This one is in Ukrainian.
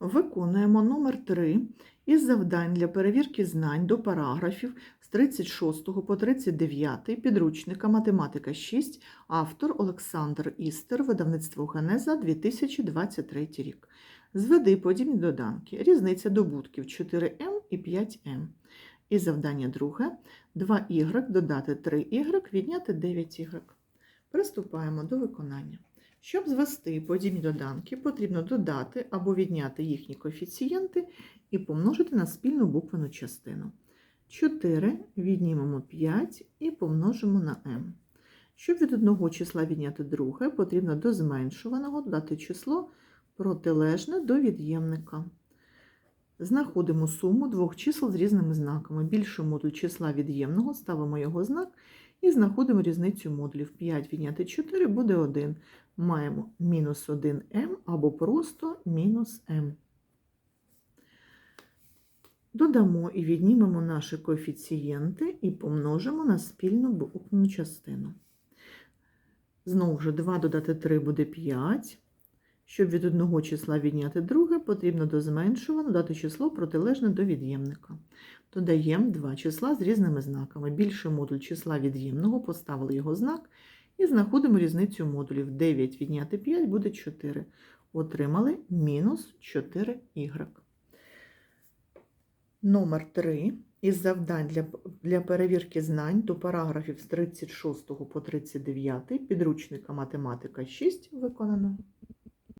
Виконуємо номер 3 із завдань для перевірки знань до параграфів з 36 по 39 підручника Математика 6, автор Олександр Істер, видавництво Генеза 2023 рік. Зведи подібні доданки. Різниця добутків 4М і 5М. І завдання друге 2y додати 3y, відняти 9y. Приступаємо до виконання. Щоб звести подібні доданки, потрібно додати або відняти їхні коефіцієнти і помножити на спільну буквену частину. 4 віднімемо 5 і помножимо на m. Щоб від одного числа відняти друге, потрібно до зменшуваного додати число протилежне до від'ємника. Знаходимо суму двох чисел з різними знаками. Більший модуль числа від'ємного, ставимо його знак і знаходимо різницю модулів. 5 відняти 4 буде 1. Маємо мінус 1m або просто мінус m. Додамо і віднімемо наші коефіцієнти і помножимо на спільну буквну частину. Знову ж 2 додати 3 буде 5. Щоб від одного числа відняти друге, потрібно до зменшуваного дати число протилежне до від'ємника. Додаємо два числа з різними знаками. Більший модуль числа від'ємного, поставили його знак і знаходимо різницю модулів. 9 відняти 5 буде 4. Отримали мінус 4y. Номер 3 із завдань для, для перевірки знань до параграфів з 36 по 39 підручника математика 6 виконано.